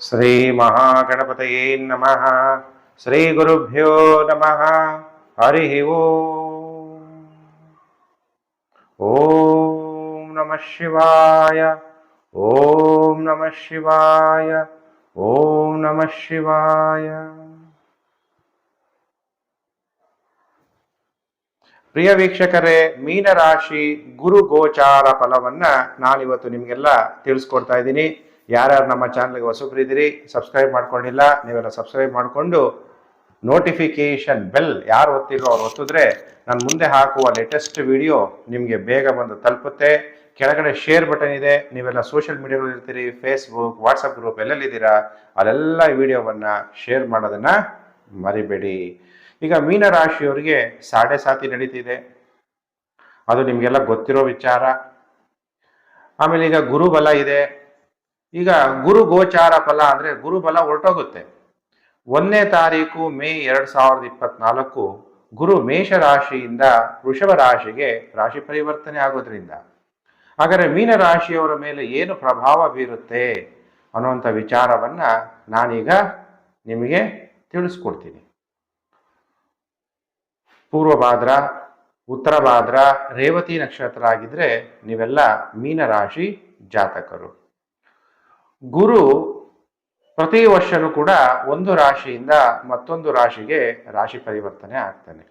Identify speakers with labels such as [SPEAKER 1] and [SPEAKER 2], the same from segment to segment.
[SPEAKER 1] ಶ್ರೀ ಮಹಾಗಣಪತಯೇ ನಮಃ ಶ್ರೀ ಗುರುಭ್ಯೋ ನಮಃ ಹರಿ ಓಂ ನಮಃ ಶಿವಾಯ ಓಂ ನಮಃ ಶಿವಾಯ ಓಂ ನಮಃ ಶಿವಾಯ ಪ್ರಿಯ ವೀಕ್ಷಕರೇ, ಮೀನರಾಶಿ ಗುರು ಗೋಚಾರ ಫಲವನ್ನ ನಾನಿವತ್ತು ನಿಮಗೆಲ್ಲ ತಿಳಿಸ್ಕೊಡ್ತಾ ಇದ್ದೀನಿ. ಯಾರ್ಯಾರು ನಮ್ಮ ಚಾನಲ್ಗೆ ಹೊಸಬ್ರಿದ್ದೀರಿ ಸಬ್ಸ್ಕ್ರೈಬ್ ಮಾಡ್ಕೊಂಡಿಲ್ಲ, ನೀವೆಲ್ಲ ಸಬ್ಸ್ಕ್ರೈಬ್ ಮಾಡಿಕೊಂಡು ನೋಟಿಫಿಕೇಷನ್ ಬೆಲ್ ಯಾರು ಒತ್ತಿರೋ ಅವ್ರು ಒತ್ತಿದ್ರೆ ನಾನು ಮುಂದೆ ಹಾಕುವ ಲೇಟೆಸ್ಟ್ ವಿಡಿಯೋ ನಿಮಗೆ ಬೇಗ ಬಂದು ತಲುಪುತ್ತೆ. ಕೆಳಗಡೆ ಶೇರ್ ಬಟನ್ ಇದೆ, ನೀವೆಲ್ಲ ಸೋಷಿಯಲ್ ಮೀಡಿಯಾಗಳು ಇರ್ತೀರಿ ಫೇಸ್ಬುಕ್ ವಾಟ್ಸಪ್ ಗ್ರೂಪ್ ಎಲ್ಲೆಲ್ಲಿದ್ದೀರಾ, ಅಲ್ಲೆಲ್ಲ ವಿಡಿಯೋವನ್ನು ಶೇರ್ ಮಾಡೋದನ್ನು ಮರಿಬೇಡಿ. ಈಗ ಮೀನರಾಶಿಯವರಿಗೆ ಸಾಡೆ ಸಾತಿ ನಡೀತಿದೆ. ಅದು ನಿಮಗೆಲ್ಲ ಗೊತ್ತಿರೋ ವಿಚಾರ. ಆಮೇಲೆ ಈಗ ಗುರುಬಲ ಇದೆ. ಈಗ ಗುರು ಗೋಚಾರ ಫಲ ಅಂದರೆ ಗುರುಬಲ ಹೊರಟೋಗುತ್ತೆ. ಒಂದನೇ ತಾರೀಕು ಮೇ ಎರಡು ಸಾವಿರದ ಇಪ್ಪತ್ನಾಲ್ಕು ಗುರು ಮೇಷ ರಾಶಿಯಿಂದ ವೃಷಭ ರಾಶಿಗೆ ರಾಶಿ ಪರಿವರ್ತನೆ ಆಗೋದ್ರಿಂದ. ಹಾಗಾದರೆ ಮೀನ ರಾಶಿಯವರ ಮೇಲೆ ಏನು ಪ್ರಭಾವ ಬೀರುತ್ತೆ ಅನ್ನುವಂಥ ವಿಚಾರವನ್ನ ನಾನೀಗ ನಿಮಗೆ ತಿಳಿಸ್ಕೊಡ್ತೀನಿ. ಪೂರ್ವ ಭಾದ್ರ, ಉತ್ತರ ಭಾದ್ರ, ರೇವತಿ ನಕ್ಷತ್ರ ಆಗಿದ್ರೆ ನೀವೆಲ್ಲ ಮೀನರಾಶಿ ಜಾತಕರು. ಗುರು ಪ್ರತಿ ವರ್ಷನೂ ಕೂಡ ಒಂದು ರಾಶಿಯಿಂದ ಮತ್ತೊಂದು ರಾಶಿಗೆ ರಾಶಿ ಪರಿವರ್ತನೆ ಆಗ್ತಾನೆ.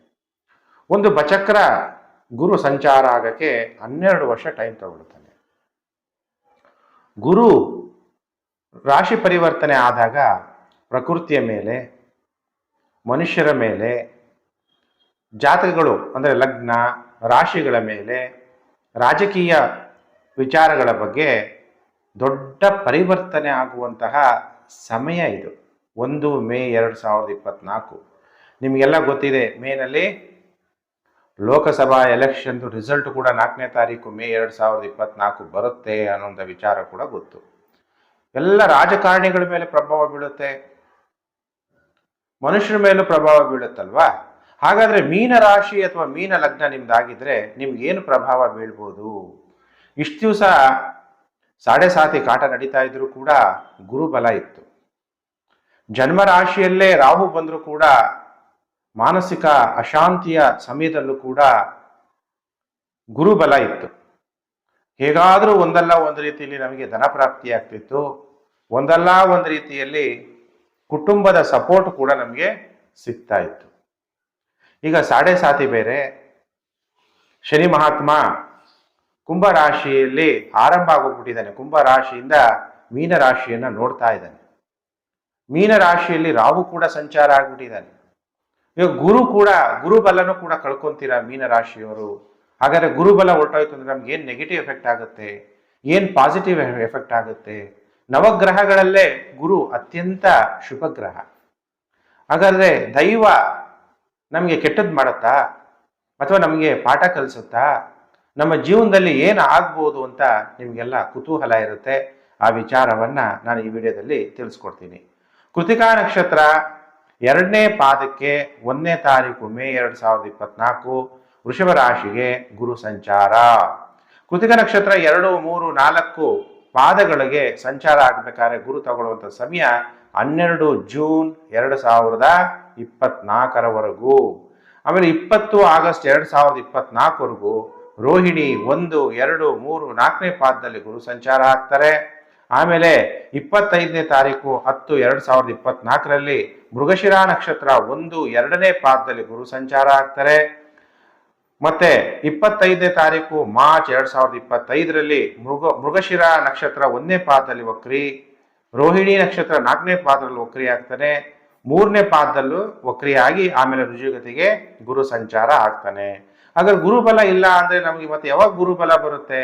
[SPEAKER 1] ಒಂದು ಬಚಕ್ರ ಗುರು ಸಂಚಾರ ಆಗಕ್ಕೆ ಹನ್ನೆರಡು ವರ್ಷ ಟೈಮ್ ತಗೊಳ್ತಾನೆ. ಗುರು ರಾಶಿ ಪರಿವರ್ತನೆ ಆದಾಗ ಪ್ರಕೃತಿಯ ಮೇಲೆ, ಮನುಷ್ಯರ ಮೇಲೆ, ಜಾತಕಗಳು ಅಂದರೆ ಲಗ್ನ, ರಾಶಿಗಳ ಮೇಲೆ ರಾಜಕೀಯ ವಿಚಾರಗಳ ಬಗ್ಗೆ ದೊಡ್ಡ ಪರಿವರ್ತನೆ ಆಗುವಂತಹ ಸಮಯ ಇದು. ಒಂದು ಮೇ ಎರಡು ಸಾವಿರದ ಇಪ್ಪತ್ನಾಲ್ಕು. ನಿಮಗೆಲ್ಲ ಗೊತ್ತಿದೆ, ಮೇನಲ್ಲಿ ಲೋಕಸಭಾ ಎಲೆಕ್ಷನ್ದು ರಿಸಲ್ಟ್ ಕೂಡ ನಾಲ್ಕನೇ ತಾರೀಕು ಮೇ ಎರಡು ಸಾವಿರದ ಇಪ್ಪತ್ನಾಲ್ಕು ಬರುತ್ತೆ ಅನ್ನೋಂಥ ವಿಚಾರ ಕೂಡ ಗೊತ್ತು. ಎಲ್ಲ ರಾಜಕಾರಣಿಗಳ ಮೇಲೆ ಪ್ರಭಾವ ಬೀಳುತ್ತೆ. ಮನುಷ್ಯರ ಮೇಲೂ ಪ್ರಭಾವ ಬೀಳುತ್ತಲ್ವಾ? ಹಾಗಾದರೆ ಮೀನ ರಾಶಿ ಅಥವಾ ಮೀನ ಲಗ್ನ ನಿಮ್ದಾಗಿದ್ರೆ ನಿಮ್ಗೆ ಏನು ಪ್ರಭಾವ ಬೀಳ್ಬೋದು? ಇಷ್ಟು ದಿವಸ ಸಾಡೆ ಸಾತಿ ಕಾಟ ನಡೀತಾ ಇದ್ರು ಕೂಡ ಗುರುಬಲ ಇತ್ತು. ಜನ್ಮ ರಾಶಿಯಲ್ಲೇ ರಾಹು ಬಂದರೂ ಕೂಡ ಮಾನಸಿಕ ಅಶಾಂತಿಯ ಸಮಯದಲ್ಲೂ ಕೂಡ ಗುರುಬಲ ಇತ್ತು. ಹೇಗಾದರೂ ಒಂದಲ್ಲ ಒಂದು ರೀತಿಯಲ್ಲಿ ನಮಗೆ ಧನ ಪ್ರಾಪ್ತಿ ಆಗ್ತಿತ್ತು. ಒಂದಲ್ಲ ಒಂದು ರೀತಿಯಲ್ಲಿ ಕುಟುಂಬದ ಸಪೋರ್ಟ್ ಕೂಡ ನಮಗೆ ಸಿಗ್ತಾ ಇತ್ತು. ಈಗ ಸಾಡೆ ಸಾತಿ ಬೇರೆ. ಶನಿ ಮಹಾತ್ಮ ಕುಂಭ ರಾಶಿಯಲ್ಲಿ ಆರಂಭ ಆಗೋಗ್ಬಿಟ್ಟಿದ್ದಾನೆ ಕುಂಭರಾಶಿಯಿಂದ ಮೀನರಾಶಿಯನ್ನು ಮೀನ ರಾಶಿಯನ್ನ ನೋಡ್ತಾ ಇದ್ದಾನೆ. ಮೀನರಾಶಿಯಲ್ಲಿ ರಾಹು ಕೂಡ ಸಂಚಾರ ಆಗ್ಬಿಟ್ಟಿದ್ದಾನೆ. ಇವಾಗ ಗುರು ಕೂಡ ಗುರುಬಲನೂ ಕೂಡ ಕಳ್ಕೊಂತೀರಾ ಮೀನರಾಶಿಯವರು? ಹಾಗಾದ್ರೆ ಗುರುಬಲ ಹೊರಟೋಯ್ತು ಅಂದ್ರೆ ನಮ್ಗೆ ಏನು ನೆಗೆಟಿವ್ ಎಫೆಕ್ಟ್ ಆಗುತ್ತೆ? ಏನು ಪಾಸಿಟಿವ್ ಎಫೆಕ್ಟ್ ಆಗುತ್ತೆ? ನವಗ್ರಹಗಳಲ್ಲೇ ಗುರು ಅತ್ಯಂತ ಶುಭ ಗ್ರಹ ಹಾಗಾದ್ರೆ ದೈವ ನಮಗೆ ಕೆಟ್ಟದ್ದು ಮಾಡುತ್ತಾ? ಅಥವಾ ನಮಗೆ ಪಾಠ ಕಲಿಸುತ್ತಾ? ನಮ್ಮ ಜೀವನದಲ್ಲಿ ಏನು ಆಗ್ಬೋದು ಅಂತ ನಿಮಗೆಲ್ಲ ಕುತೂಹಲ ಇರುತ್ತೆ, ಆ ವಿಚಾರವನ್ನು ನಾನು ಈ ವಿಡಿಯೋದಲ್ಲಿ ತಿಳಿಸ್ಕೊಡ್ತೀನಿ. ಕೃತಿಕಾ ನಕ್ಷತ್ರ ಎರಡನೇ ಪಾದಕ್ಕೆ ಒಂದನೇ ತಾರೀಕು ಮೇ ಎರಡು ಸಾವಿರದ ಇಪ್ಪತ್ನಾಲ್ಕು, ವೃಷಭ ರಾಶಿಗೆ ಗುರು ಸಂಚಾರ. ಕೃತಿಕ ನಕ್ಷತ್ರ ಎರಡು, ಮೂರು, ನಾಲ್ಕು ಪಾದಗಳಿಗೆ ಸಂಚಾರ ಆಗಬೇಕಾದ್ರೆ ಗುರು ತಗೊಳ್ಳುವಂಥ ಸಮಯ ಹನ್ನೆರಡು ಜೂನ್ ಎರಡು ಸಾವಿರದ ಇಪ್ಪತ್ನಾಲ್ಕರವರೆಗೂ. ಆಮೇಲೆ ಇಪ್ಪತ್ತು ಆಗಸ್ಟ್ ಎರಡು ಸಾವಿರದ ಇಪ್ಪತ್ನಾಲ್ಕವರೆಗೂ ರೋಹಿಣಿ ಒಂದು, ಎರಡು, ಮೂರು, ನಾಲ್ಕನೇ ಪಾದದಲ್ಲಿ ಗುರು ಸಂಚಾರ ಆಗ್ತಾರೆ. ಆಮೇಲೆ ಇಪ್ಪತ್ತೈದನೇ ತಾರೀಕು ಹತ್ತು, ಎರಡು ಸಾವಿರದ ಇಪ್ಪತ್ನಾಲ್ಕರಲ್ಲಿ ಮೃಗಶಿರಾ ನಕ್ಷತ್ರ ಒಂದು, ಎರಡನೇ ಪಾದದಲ್ಲಿ ಗುರು ಸಂಚಾರ ಆಗ್ತಾರೆ. ಮತ್ತೆ ಇಪ್ಪತ್ತೈದನೇ ತಾರೀಕು ಮಾರ್ಚ್ ಎರಡು ಸಾವಿರದ ಇಪ್ಪತ್ತೈದರಲ್ಲಿ ಮೃಗ, ಮೃಗಶಿರಾ ನಕ್ಷತ್ರ ಒಂದನೇ ಪಾದದಲ್ಲಿ ವಕ್ರಿ, ರೋಹಿಣಿ ನಕ್ಷತ್ರ ನಾಲ್ಕನೇ ಪಾದದಲ್ಲಿ ವಕ್ರಿ ಆಗ್ತಾನೆ. ಮೂರನೇ ಪಾದದಲ್ಲೂ ವಕ್ರಿಯಾಗಿ ಆಮೇಲೆ ರುಜುಗತಿಗೆ ಗುರು ಸಂಚಾರ ಆಗ್ತಾನೆ. ಹಾಗಾದ್ರೆ ಗುರುಬಲ ಇಲ್ಲ ಅಂದ್ರೆ ನಮಗೆ ಮತ್ತೆ ಯಾವಾಗ ಗುರುಬಲ ಬರುತ್ತೆ?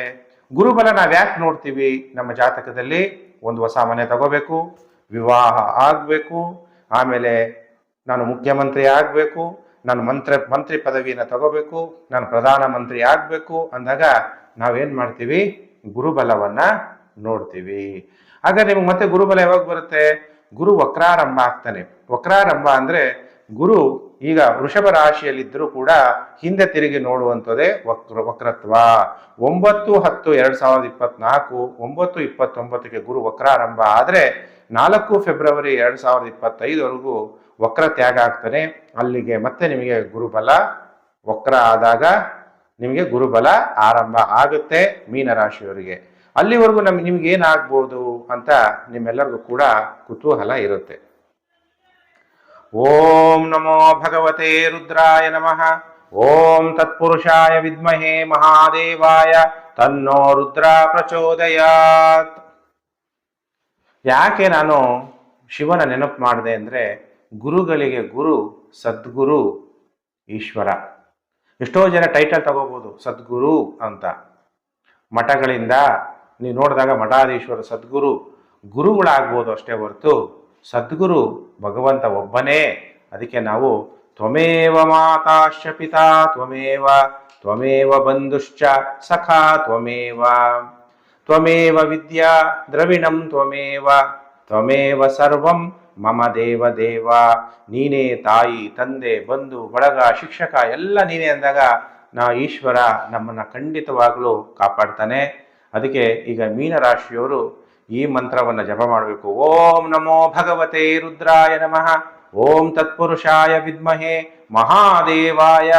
[SPEAKER 1] ಗುರುಬಲ ನಾವು ಯಾಕೆ ನೋಡ್ತೀವಿ? ನಮ್ಮ ಜಾತಕದಲ್ಲಿ ಒಂದು ಹೊಸ ಮನೆ ತಗೋಬೇಕು, ವಿವಾಹ ಆಗ್ಬೇಕು, ಆಮೇಲೆ ನಾನು ಮುಖ್ಯಮಂತ್ರಿ ಆಗ್ಬೇಕು, ನಾನು ಮಂತ್ರ, ಮಂತ್ರಿ ಪದವಿಯನ್ನು ತಗೋಬೇಕು, ನಾನು ಪ್ರಧಾನ ಮಂತ್ರಿ ಆಗ್ಬೇಕು ಅಂದಾಗ ನಾವೇನ್ ಮಾಡ್ತೀವಿ? ಗುರುಬಲವನ್ನ ನೋಡ್ತೀವಿ. ಹಾಗಾದ್ರೆ ನಿಮ್ಗೆ ಮತ್ತೆ ಗುರುಬಲ ಯಾವಾಗ ಬರುತ್ತೆ? ಗುರು ವಕ್ರಾರಂಭ ಆಗ್ತಾನೆ. ವಕ್ರಾರಂಭ ಅಂದ್ರೆ ಗುರು ಈಗ ವೃಷಭ ರಾಶಿಯಲ್ಲಿದ್ದರೂ ಕೂಡ ಹಿಂದೆ ತಿರುಗಿ ನೋಡುವಂಥದ್ದೇ ವಕ್ರ, ವಕ್ರತ್ವ. ಒಂಬತ್ತು, ಹತ್ತು, ಎರಡು ಸಾವಿರದ ಇಪ್ಪತ್ನಾಲ್ಕು, ಒಂಬತ್ತು, ಇಪ್ಪತ್ತೊಂಬತ್ತಕ್ಕೆ ಗುರು ವಕ್ರಾರಂಭ ಆದರೆ ನಾಲ್ಕು ಫೆಬ್ರವರಿ ಎರಡು ಸಾವಿರದ ಇಪ್ಪತ್ತೈದವರೆಗೂ ವಕ್ರ ತ್ಯಾಗ ಆಗ್ತಾನೆ. ಅಲ್ಲಿಗೆ ಮತ್ತೆ ನಿಮಗೆ ಗುರುಬಲ, ವಕ್ರ ಆದಾಗ ನಿಮಗೆ ಗುರುಬಲ ಆರಂಭ ಆಗುತ್ತೆ ಮೀನರಾಶಿಯವರಿಗೆ. ಅಲ್ಲಿವರೆಗೂ ನಮ್ಗೆ ನಿಮ್ಗೆ ಏನಾಗ್ಬೋದು ಅಂತ ನಿಮ್ಮೆಲ್ಲರಿಗೂ ಕೂಡ ಕುತೂಹಲ ಇರುತ್ತೆ. ಓಂ ನಮೋ ಭಗವತೆ ರುದ್ರಾಯ ನಮಃ. ಓಂ ತತ್ಪುರುಷಾಯ ವಿದ್ಮಹೇ ಮಹಾದೇವಾಯ. ತನ್ನೋ ರುದ್ರ ಪ್ರಚೋದಯಾತ್. ಯಾಕೆ ನಾನು ಶಿವನ ನೆನಪು ಮಾಡಿದೆ ಅಂದರೆ ಗುರುಗಳಿಗೆ ಗುರು, ಸದ್ಗುರು, ಈಶ್ವರ. ಎಷ್ಟೋ ಜನ ಟೈಟಲ್ ತಗೋಬೋದು, ಸದ್ಗುರು ಅಂತ. ಮಠಗಳಿಂದ ನೀವು ನೋಡಿದಾಗ ಮಠಾಧೀಶ್ವರ ಸದ್ಗುರು ಗುರುಗಳಾಗ್ಬೋದು ಅಷ್ಟೇ ಹೊರತು ಸದ್ಗುರು ಭಗವಂತ ಒಬ್ಬನೇ. ಅದಕ್ಕೆ ನಾವು ತ್ವಮೇವ ಮಾತಾಶ್ಚ ಪಿತಾ ತ್ವಮೇವ ತ್ವಮೇವ ಬಂಧುಶ್ಚ ಸಖಾ, ತ್ವಮೇವ ತ್ವಮೇವ ವಿದ್ಯಾ ದ್ರವಿಣಂ, ತ್ವಮೇವ ತ್ವಮೇವ ಸರ್ವಂ ಮಮ ದೇವ ದೇವ. ನೀನೇ ತಾಯಿ, ತಂದೆ, ಬಂಧು, ಬಳಗ, ಶಿಕ್ಷಕ ಎಲ್ಲ ನೀನೇ ಅಂದಾಗ ನಾ ಈಶ್ವರ ನಮ್ಮನ್ನ ಖಂಡಿತವಾಗಲೂ ಕಾಪಾಡ್ತಾನೆ. ಅದಕ್ಕೆ ಈಗ ಮೀನರಾಶಿಯವರು ಈ ಮಂತ್ರವನ್ನು ಜಪ ಮಾಡಬೇಕು. ಓಂ ನಮೋ ಭಗವತೆ ರುದ್ರಾಯ ನಮಃ. ಓಂ ತತ್ಪುರುಷಾಯ ವಿದ್ಮಹೆ. ಮಹಾದೇವಾಯ.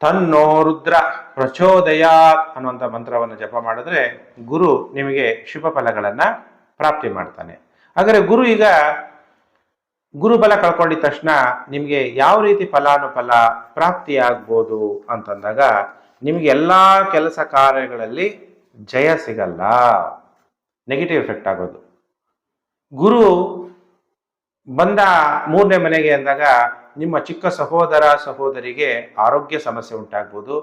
[SPEAKER 1] ತನ್ನೋ ರುದ್ರ ಪ್ರಚೋದಯಾತ್ ಅನ್ನುವಂಥ ಮಂತ್ರವನ್ನು ಜಪ ಮಾಡಿದ್ರೆ ಗುರು ನಿಮಗೆ ಶುಭ ಫಲಗಳನ್ನ ಪ್ರಾಪ್ತಿ ಮಾಡ್ತಾನೆ. ಆದರೆ ಗುರು ಈಗ ಗುರುಬಲ ಕಳ್ಕೊಂಡಿದ ತಕ್ಷಣ ನಿಮಗೆ ಯಾವ ರೀತಿ ಫಲಾನುಫಲ ಪ್ರಾಪ್ತಿಯಾಗ್ಬೋದು ಅಂತಂದಾಗ ನಿಮಗೆ ಎಲ್ಲ ಕೆಲಸ ಕಾರ್ಯಗಳಲ್ಲಿ ಜಯ ಸಿಗಲ್ಲ. ನೆಗೆಟಿವ್ ಎಫೆಕ್ಟ್ ಆಗೋದು. ಗುರು ಬಂದ ಮೂರನೇ ಮನೆಗೆ ಅಂದಾಗ ನಿಮ್ಮ ಚಿಕ್ಕ ಸಹೋದರ ಸಹೋದರಿಗೆ ಆರೋಗ್ಯ ಸಮಸ್ಯೆ ಉಂಟಾಗ್ಬೋದು.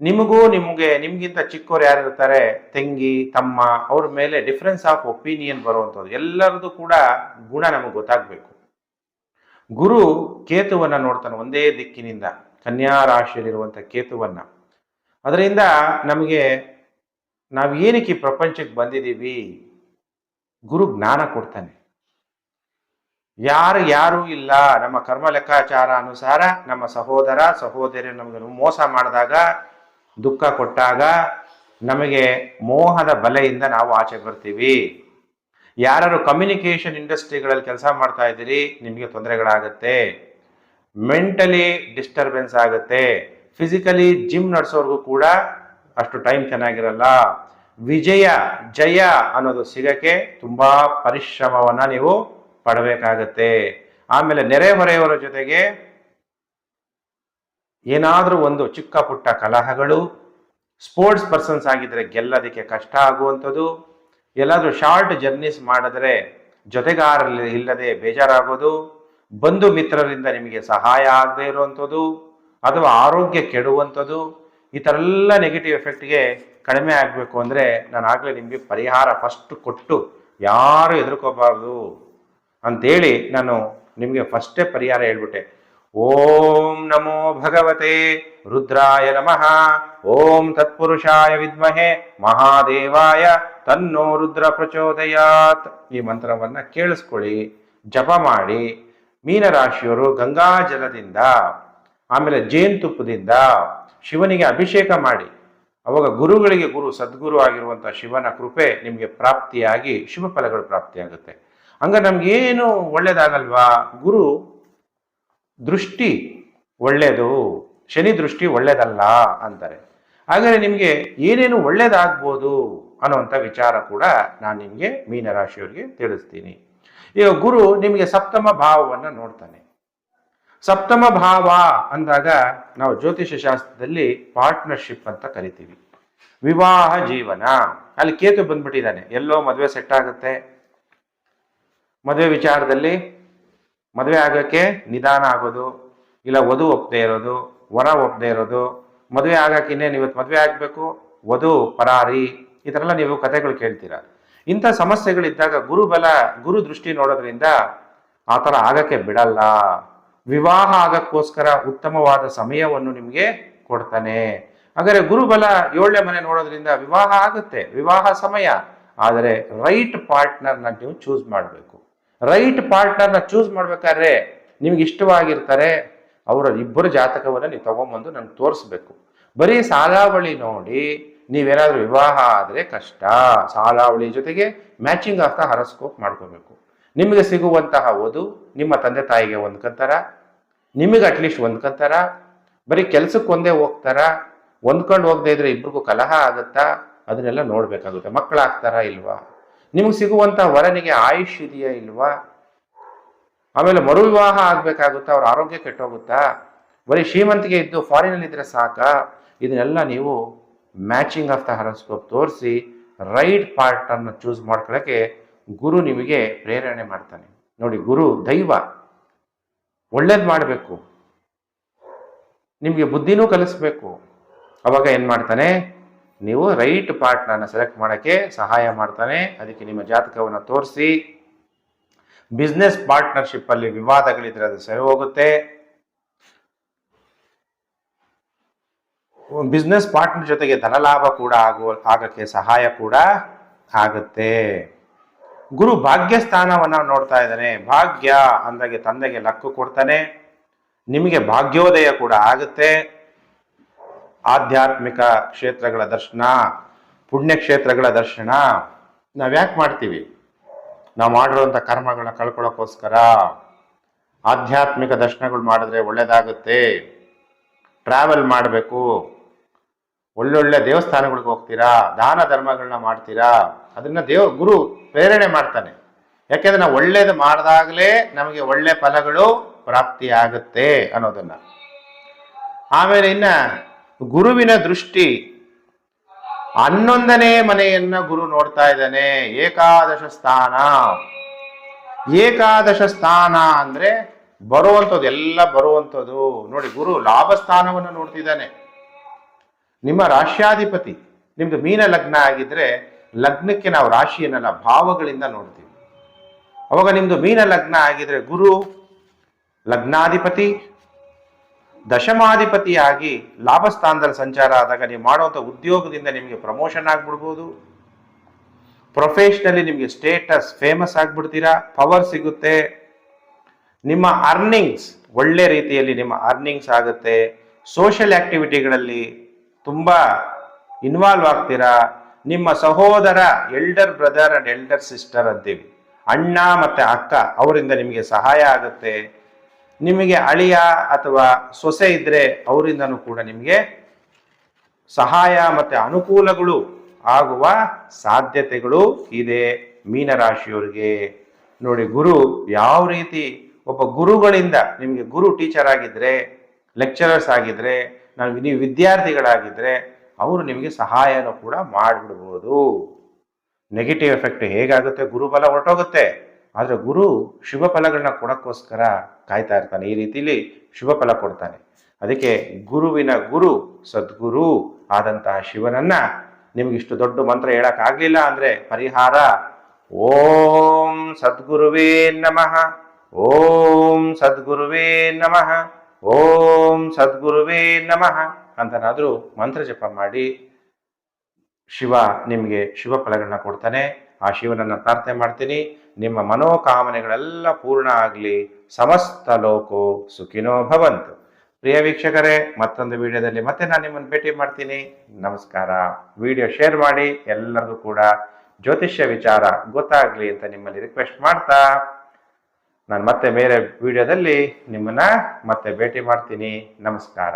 [SPEAKER 1] ನಿಮಗೂ ನಿಮಗೆ, ನಿಮಗಿಂತ ಚಿಕ್ಕವ್ರು ಯಾರಿರ್ತಾರೆ? ತಂಗಿ, ತಮ್ಮ, ಅವ್ರ ಮೇಲೆ ಡಿಫ್ರೆನ್ಸ್ ಆಫ್ ಒಪಿನಿಯನ್ ಬರುವಂಥದ್ದು. ಎಲ್ಲರದು ಕೂಡ ಗುಣ ನಮಗೆ ಗೊತ್ತಾಗಬೇಕು. ಗುರು ಕೇತುವನ್ನು ನೋಡ್ತಾನೆ ಒಂದೇ ದಿಕ್ಕಿನಿಂದ. ಕನ್ಯಾ ರಾಶಿಯಲ್ಲಿರುವಂಥ ಕೇತುವನ್ನ. ಅದರಿಂದ ನಮಗೆ ನಾವು ಏನಕ್ಕೆ ಪ್ರಪಂಚಕ್ಕೆ ಬಂದಿದ್ದೀವಿ? ಗುರು ಜ್ಞಾನ ಕೊಡ್ತಾನೆ. ಯಾರು ಯಾರೂ ಇಲ್ಲ. ನಮ್ಮ ಕರ್ಮ ಲೆಕ್ಕಾಚಾರ ಅನುಸಾರ ನಮ್ಮ ಸಹೋದರ ಸಹೋದರಿ ನಮಗೆ ಮೋಸ ಮಾಡಿದಾಗ, ದುಃಖ ಕೊಟ್ಟಾಗ ನಮಗೆ ಮೋಹದ ಬಲೆಯಿಂದ ನಾವು ಆಚೆ ಬರ್ತೀವಿ. ಯಾರು ಕಮ್ಯುನಿಕೇಷನ್ ಇಂಡಸ್ಟ್ರಿಗಳಲ್ಲಿ ಕೆಲಸ ಮಾಡ್ತಾ ಇದ್ದೀರಿ, ನಿಮಗೆ ತೊಂದರೆಗಳಾಗತ್ತೆ. ಮೆಂಟಲಿ ಡಿಸ್ಟರ್ಬೆನ್ಸ್ ಆಗುತ್ತೆ. ಫಿಸಿಕಲಿ ಜಿಮ್ ನಡೆಸೋರ್ಗೂ ಕೂಡ ಅಷ್ಟು ಟೈಮ್ ಚೆನ್ನಾಗಿರಲ್ಲ. ವಿಜಯ, ಜಯ ಅನ್ನೋದು ಸಿಗಕ್ಕೆ ತುಂಬಾ ಪರಿಶ್ರಮವನ್ನ ನೀವು ಪಡಬೇಕಾಗತ್ತೆ. ಆಮೇಲೆ ನೆರೆಹೊರೆಯವರ ಜೊತೆಗೆ ಏನಾದರೂ ಒಂದು ಚಿಕ್ಕ ಪುಟ್ಟ ಕಲಹಗಳು ಸ್ಪೋರ್ಟ್ಸ್ ಪರ್ಸನ್ಸ್ ಆಗಿದ್ರೆ ಗೆಲ್ಲೋದಕ್ಕೆ ಕಷ್ಟ ಆಗುವಂಥದ್ದು, ಎಲ್ಲಾದರೂ ಶಾರ್ಟ್ ಜರ್ನೀಸ್ ಮಾಡಿದ್ರೆ ಜೊತೆಗಾರಲ್ಲಿ ಇಲ್ಲದೆ ಬೇಜಾರಾಗೋದು ಬಂಧು ಮಿತ್ರರಿಂದ ನಿಮಗೆ ಸಹಾಯ ಆಗದೆ ಇರುವಂಥದ್ದು, ಅಥವಾ ಆರೋಗ್ಯ ಕೆಡುವಂಥದ್ದು, ಈ ಥರ ಎಲ್ಲ ನೆಗೆಟಿವ್ ಎಫೆಕ್ಟ್ಗೆ ಕಡಿಮೆ ಆಗಬೇಕು ಅಂದರೆ ನಾನು ಆಗಲೇ ನಿಮಗೆ ಪರಿಹಾರ ಫಸ್ಟ್ ಕೊಟ್ಟು ಯಾರು ಹೆದರ್ಕೋಬಾರ್ದು ಅಂತೇಳಿ ನಾನು ನಿಮಗೆ ಫಸ್ಟೇ ಪರಿಹಾರ ಹೇಳ್ಬಿಟ್ಟೆ. ಓಂ ನಮೋ ಭಗವತೆ ರುದ್ರಾಯ ನಮಃ. ಓಂ ತತ್ಪುರುಷಾಯ ವಿದ್ಮಹೆ. ಮಹಾದೇವಾಯ ತನ್ನೋ ರುದ್ರ ಪ್ರಚೋದಯಾತ್. ಈ ಮಂತ್ರವನ್ನು ಕೇಳಿಸ್ಕೊಳ್ಳಿ, ಜಪ ಮಾಡಿ. ಮೀನರಾಶಿಯವರು ಗಂಗಾ ಜಲದಿಂದ, ಆಮೇಲೆ ಜೇನುತುಪ್ಪದಿಂದ ಶಿವನಿಗೆ ಅಭಿಷೇಕ ಮಾಡಿ. ಅವಾಗ ಗುರುಗಳಿಗೆ ಗುರು, ಸದ್ಗುರು ಆಗಿರುವಂಥ ಶಿವನ ಕೃಪೆ ನಿಮಗೆ ಪ್ರಾಪ್ತಿಯಾಗಿ ಶುಭ ಫಲಗಳು ಪ್ರಾಪ್ತಿಯಾಗುತ್ತೆ. ಹಂಗ ನಮ್ಗೇನು ಒಳ್ಳೇದಾಗಲ್ವಾ? ಗುರು ದೃಷ್ಟಿ ಒಳ್ಳೆಯದು ಶನಿ ದೃಷ್ಟಿ ಒಳ್ಳೇದಲ್ಲ ಅಂತಾರೆ. ಹಾಗಾದರೆ ನಿಮಗೆ ಏನೇನು ಒಳ್ಳೇದಾಗ್ಬೋದು ಅನ್ನುವಂಥ ವಿಚಾರ ಕೂಡ ನಾನು ನಿಮಗೆ ಮೀನರಾಶಿಯವರಿಗೆ ತಿಳಿಸ್ತೀನಿ. ಈಗ ಗುರು ನಿಮಗೆ ಸಪ್ತಮ ಭಾವವನ್ನು ನೋಡ್ತಾನೆ. ಸಪ್ತಮ ಭಾವ ಅಂದಾಗ ನಾವು ಜ್ಯೋತಿಷ್ಯ ಶಾಸ್ತ್ರದಲ್ಲಿ ಪಾರ್ಟ್ನರ್ಶಿಪ್ ಅಂತ ಕರಿತೀವಿ. ವಿವಾಹ ಜೀವನ. ಅಲ್ಲಿ ಕೇತು ಬಂದ್ಬಿಟ್ಟಿದ್ದಾನೆ. ಎಲ್ಲೋ ಮದುವೆ ಸೆಟ್ ಆಗುತ್ತೆ. ಮದುವೆ ವಿಚಾರದಲ್ಲಿ ಮದುವೆ ಆಗೋಕ್ಕೆ ನಿಧಾನ ಆಗೋದು, ಇಲ್ಲ ವಧು ಒಪ್ಪದೆ ಇರೋದು, ವರ ಒಪ್ಪದೆ ಇರೋದು, ಮದುವೆ ಆಗಕ್ಕೆ ಇನ್ನೇನು ಇವತ್ತು ಮದುವೆ ಆಗಬೇಕು? ವಧು, ಪರಾರಿ, ಈ ಥರ ಎಲ್ಲ ನೀವು ಕಥೆಗಳು ಕೇಳ್ತೀರಾ. ಇಂಥ ಸಮಸ್ಯೆಗಳಿದ್ದಾಗ ಗುರುಬಲ, ಗುರು ದೃಷ್ಟಿ ನೋಡೋದ್ರಿಂದ ಆ ಥರ ಆಗಕ್ಕೆ ಬಿಡಲ್ಲ. ವಿವಾಹ ಆಗಕ್ಕೋಸ್ಕರ ಉತ್ತಮವಾದ ಸಮಯವನ್ನು ನಿಮಗೆ ಕೊಡ್ತಾನೆ. ಹಾಗಾದ್ರೆ ಗುರುಬಲ ಏಳನೇ ಮನೆ ನೋಡೋದ್ರಿಂದ ವಿವಾಹ ಆಗುತ್ತೆ, ವಿವಾಹ ಸಮಯ. ಆದರೆ ರೈಟ್ ಪಾರ್ಟ್ನರ್ನ ನೀವು ಚೂಸ್ ಮಾಡಬೇಕು. ರೈಟ್ ಪಾರ್ಟ್ನರ್ನ ಚೂಸ್ ಮಾಡ್ಬೇಕಾದ್ರೆ ನಿಮ್ಗೆ ಇಷ್ಟವಾಗಿರ್ತಾರೆ ಅವರ ಇಬ್ಬರು ಜಾತಕವನ್ನು ನೀವು ತಗೊಂಬಂದು ನನಗೆ ತೋರಿಸ್ಬೇಕು. ಬರೀ ಸಾಲಾವಳಿ ನೋಡಿ ನೀವೇನಾದ್ರೂ ವಿವಾಹ ಆದರೆ ಕಷ್ಟ. ಸಾಲಾವಳಿ ಜೊತೆಗೆ ಮ್ಯಾಚಿಂಗ್ ಆಗ್ತಾ ಹರಸ್ಕೋಪ್ ಮಾಡ್ಕೋಬೇಕು. ನಿಮಗೆ ಸಿಗುವಂತಹ ಓದು, ನಿಮ್ಮ ತಂದೆ ತಾಯಿಗೆ ಹೊಂದ್ಕೊಂತಾರ ನಿಮಗೆ ಅಟ್ಲೀಸ್ಟ್ ಹೊಂದ್ಕೊಂತಾರ ಬರೀ ಕೆಲ್ಸಕ್ಕೆ ಒಂದೇ ಹೋಗ್ತಾರ, ಹೊಂದ್ಕೊಂಡು ಹೋಗದೆ ಇದ್ರೆ ಇಬ್ರಿಗೂ ಕಲಹ ಆಗುತ್ತಾ? ಅದನ್ನೆಲ್ಲ ನೋಡ್ಬೇಕಾಗುತ್ತೆ. ಮಕ್ಕಳಾಗ್ತಾರಾ ಇಲ್ವಾ? ನಿಮ್ಗೆ ಸಿಗುವಂತ ವರನಿಗೆ ಆಯುಷ್ ಇದೆಯಾ ಇಲ್ವಾ? ಆಮೇಲೆ ಮರು ವಿವಾಹ ಆಗ್ಬೇಕಾಗುತ್ತಾ? ಅವ್ರ ಆರೋಗ್ಯ ಕೆಟ್ಟೋಗುತ್ತಾ? ಬರೀ ಶ್ರೀಮಂತಿಗೆ ಇದ್ದು ಫಾರಿನಲ್ಲಿ ಇದ್ರೆ ಸಾಕ? ಇದನ್ನೆಲ್ಲ ನೀವು ಮ್ಯಾಚಿಂಗ್ ಆಫ್ ದ ಹರಸ್ಕೋಪ್ ತೋರಿಸಿ ರೈಟ್ ಪಾರ್ಟನ್ನು ಚೂಸ್ ಮಾಡ್ಕೊಳ್ಳೋಕ್ಕೆ ಗುರು ನಿಮಗೆ ಪ್ರೇರಣೆ ಮಾಡ್ತಾನೆ. ನೋಡಿ, ಗುರು ದೈವ, ಒಳ್ಳೇದು ಮಾಡಬೇಕು. ನಿಮಗೆ ಬುದ್ಧಿನೂ ಕಲಿಸ್ಬೇಕು. ಅವಾಗ ಏನು ಮಾಡ್ತಾನೆ? ನೀವು ರೈಟ್ ಪಾರ್ಟ್ನನ್ನು ಸೆಲೆಕ್ಟ್ ಮಾಡೋಕ್ಕೆ ಸಹಾಯ ಮಾಡ್ತಾನೆ. ಅದಕ್ಕೆ ನಿಮ್ಮ ಜಾತಕವನ್ನು ತೋರಿಸಿ. ಬಿಸ್ನೆಸ್ ಪಾರ್ಟ್ನರ್ಶಿಪ್ಪಲ್ಲಿ ವಿವಾದಗಳಿದ್ರೆ ಅದು ಸರಿ ಹೋಗುತ್ತೆ. ಬಿಸ್ನೆಸ್ ಪಾರ್ಟ್ನರ್ ಜೊತೆಗೆ ಧನಲಾಭ ಕೂಡ ಆಗುವ ಆಗಕ್ಕೆ ಸಹಾಯ ಕೂಡ ಆಗುತ್ತೆ. ಗುರು ಭಾಗ್ಯ ಸ್ಥಾನವನ್ನ ನೋಡ್ತಾ ಇದ್ದಾನೆ ಭಾಗ್ಯ ಅಂದಾಗೆ ತಂದೆಗೆ ಲಕ್ಕು ಕೊಡ್ತಾನೆ. ನಿಮಗೆ ಭಾಗ್ಯೋದಯ ಕೂಡ ಆಗುತ್ತೆ. ಆಧ್ಯಾತ್ಮಿಕ ಕ್ಷೇತ್ರಗಳ ದರ್ಶನ, ಪುಣ್ಯ ಕ್ಷೇತ್ರಗಳ ದರ್ಶನ. ನಾವ್ಯಾಕೆ ಮಾಡ್ತೀವಿ? ನಾವು ಮಾಡಿರುವಂಥ ಕರ್ಮಗಳನ್ನ ಕಳ್ಕೊಳ್ಳೋಕ್ಕೋಸ್ಕರ ಆಧ್ಯಾತ್ಮಿಕ ದರ್ಶನಗಳು ಮಾಡಿದ್ರೆ ಒಳ್ಳೇದಾಗುತ್ತೆ. ಟ್ರಾವೆಲ್ ಮಾಡಬೇಕು. ಒಳ್ಳೊಳ್ಳೆ ದೇವಸ್ಥಾನಗಳಿಗೆ ಹೋಗ್ತೀರಾ, ದಾನ ಧರ್ಮಗಳನ್ನ ಮಾಡ್ತೀರಾ, ಅದನ್ನ ದೇವ, ಗುರು ಪ್ರೇರಣೆ ಮಾಡ್ತಾನೆ. ಯಾಕೆಂದ್ರೆ ನಾವು ಒಳ್ಳೇದು ಮಾಡಿದಾಗಲೇ ನಮಗೆ ಒಳ್ಳೆ ಫಲಗಳು ಪ್ರಾಪ್ತಿ ಆಗುತ್ತೆ ಅನ್ನೋದನ್ನ. ಆಮೇಲೆ ಇನ್ನ ಗುರುವಿನ ದೃಷ್ಟಿ. ಹನ್ನೊಂದನೇ ಮನೆಯನ್ನ ಗುರು ನೋಡ್ತಾ ಇದ್ದಾನೆ, ಏಕಾದಶ ಸ್ಥಾನ. ಏಕಾದಶ ಸ್ಥಾನ ಅಂದ್ರೆ ಬರುವಂಥದ್ದು, ಎಲ್ಲ ಬರುವಂಥದ್ದು. ನೋಡಿ, ಗುರು ಲಾಭ ಸ್ಥಾನವನ್ನು ನೋಡ್ತಿದ್ದಾನೆ. ನಿಮ್ಮ ರಾಶ್ಯಾಧಿಪತಿ ನಿಮ್ದು ಮೀನ ಲಗ್ನ ಆಗಿದ್ರೆ ಲಗ್ನಕ್ಕೆ ನಾವು ರಾಶಿಯನ್ನೆಲ್ಲ ಭಾವಗಳಿಂದ ನೋಡ್ತೀವಿ. ಅವಾಗ ನಿಮ್ದು ಮೀನ ಲಗ್ನ ಆಗಿದ್ರೆ ಗುರು, ಲಗ್ನಾಧಿಪತಿ ದಶಮಾಧಿಪತಿಯಾಗಿ ಲಾಭ ಸ್ಥಾನದಲ್ಲಿ ಸಂಚಾರ ಆದಾಗ ನೀವು ಮಾಡುವಂಥ ಉದ್ಯೋಗದಿಂದ ನಿಮಗೆ ಪ್ರಮೋಷನ್ ಆಗ್ಬಿಡ್ಬೋದು. ಪ್ರೊಫೆಷ್ನಲಿ ನಿಮಗೆ ಸ್ಟೇಟಸ್ ಫೇಮಸ್ ಆಗ್ಬಿಡ್ತೀರಾ ಪವರ್ ಸಿಗುತ್ತೆ. ನಿಮ್ಮ ಅರ್ನಿಂಗ್ಸ್ ಒಳ್ಳೆ ರೀತಿಯಲ್ಲಿ ನಿಮ್ಮ ಅರ್ನಿಂಗ್ಸ್ ಆಗುತ್ತೆ. ಸೋಷಿಯಲ್ ಆಕ್ಟಿವಿಟಿಗಳಲ್ಲಿ ತುಂಬ ಇನ್ವಾಲ್ವ್ ಆಗ್ತೀರಾ? ನಿಮ್ಮ ಸಹೋದರ elder brother and elder sister ಅಂತೀವಿ. ಅಣ್ಣ ಮತ್ತೆ ಅಕ್ಕ, ಅವರಿಂದ ನಿಮಗೆ ಸಹಾಯ ಆಗುತ್ತೆ. ನಿಮಗೆ ಅಳಿಯ ಅಥವಾ ಸೊಸೆ ಇದ್ದರೆ ಅವರಿಂದನೂ ಕೂಡ ನಿಮಗೆ ಸಹಾಯ ಮತ್ತೆ ಅನುಕೂಲಗಳು ಆಗುವ ಸಾಧ್ಯತೆಗಳು ಇದೆ ಮೀನರಾಶಿಯವರಿಗೆ. ನೋಡಿ, ಗುರು ಯಾವ ರೀತಿ ಒಬ್ಬ ಗುರುಗಳಿಂದ ನಿಮಗೆ ಗುರು ಟೀಚರ್ ಆಗಿದ್ರೆ ಲೆಕ್ಚರರ್ಸ್ ಆಗಿದ್ರೆ ನಾವು ನೀವು ವಿದ್ಯಾರ್ಥಿಗಳಾಗಿದ್ದರೆ ಅವರು ನಿಮಗೆ ಸಹಾಯನೂ ಕೂಡ ಮಾಡಿಬಿಡ್ಬೋದು. ನೆಗೆಟಿವ್ ಎಫೆಕ್ಟ್ ಹೇಗಾಗುತ್ತೆ? ಗುರುಬಲ ಹೊರಟೋಗುತ್ತೆ. ಆದರೆ ಗುರು ಶುಭ ಫಲಗಳನ್ನ ಕೊಡೋಕ್ಕೋಸ್ಕರ ಕಾಯ್ತಾ ಇರ್ತಾನೆ, ಈ ರೀತಿಲಿ ಶುಭ ಫಲ ಕೊಡ್ತಾನೆ. ಅದಕ್ಕೆ ಗುರುವಿನ ಗುರು ಸದ್ಗುರು ಆದಂತಹ ಶಿವನನ್ನ ನಿಮ್ಗೆ ಇಷ್ಟು ದೊಡ್ಡ ಮಂತ್ರ ಹೇಳೋಕ್ಕಾಗಲಿಲ್ಲ ಅಂದ್ರೆ ಪರಿಹಾರ. ಓಂ ಸದ್ಗುರುವೇ ನಮಃ. ಓಂ ಸದ್ಗುರುವೇ ನಮಃ. ಓಂ ಸದ್ಗುರುವೇ ನಮಃ. ಅಂತನಾದರೂ ಮಂತ್ರ ಜಪ ಮಾಡಿ ಶಿವ ನಿಮಗೆ ಶುಭ ಫಲಗಳನ್ನ ಕೊಡ್ತಾನೆ. ಆ ಶಿವನನ್ನು ಪ್ರಾರ್ಥನೆ ಮಾಡ್ತೀನಿ. ನಿಮ್ಮ ಮನೋಕಾಮನೆಗಳೆಲ್ಲ ಪೂರ್ಣ ಆಗಲಿ. ಸಮಸ್ತ ಲೋಕೋ ಸುಖಿನೋ ಭವಂತು. ಪ್ರಿಯ ವೀಕ್ಷಕರೇ, ಮತ್ತೊಂದು ವಿಡಿಯೋದಲ್ಲಿ ಮತ್ತೆ ನಾನು ನಿಮ್ಮನ್ನು ಭೇಟಿ ಮಾಡ್ತೀನಿ. ನಮಸ್ಕಾರ. ವಿಡಿಯೋ ಶೇರ್ ಮಾಡಿ, ಎಲ್ಲರಿಗೂ ಕೂಡ ಜ್ಯೋತಿಷ್ಯ ವಿಚಾರ ಗೊತ್ತಾಗ್ಲಿ ಅಂತ ನಿಮ್ಮಲ್ಲಿ ರಿಕ್ವೆಸ್ಟ್ ಮಾಡ್ತಾ ನಾನು ಮತ್ತೆ ಬೇರೆ ವಿಡಿಯೋದಲ್ಲಿ ನಿಮ್ಮನ್ನ ಮತ್ತೆ ಭೇಟಿ ಮಾಡ್ತೀನಿ. ನಮಸ್ಕಾರ.